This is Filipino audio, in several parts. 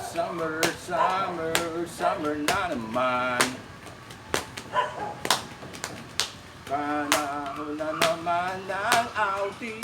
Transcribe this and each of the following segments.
summer, summer, summer na naman. Panahon na naman ng outing.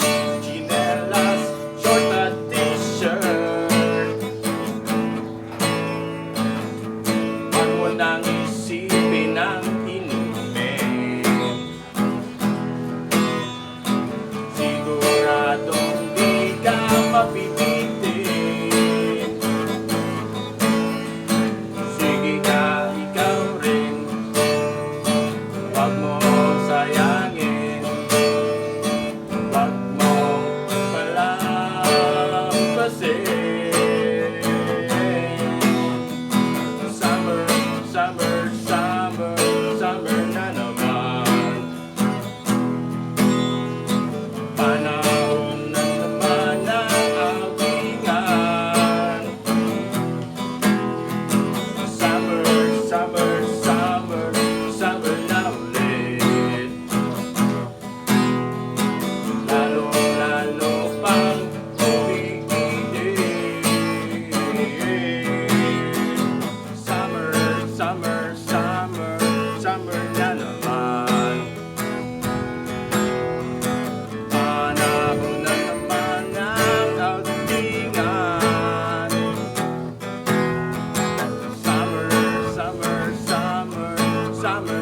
summer.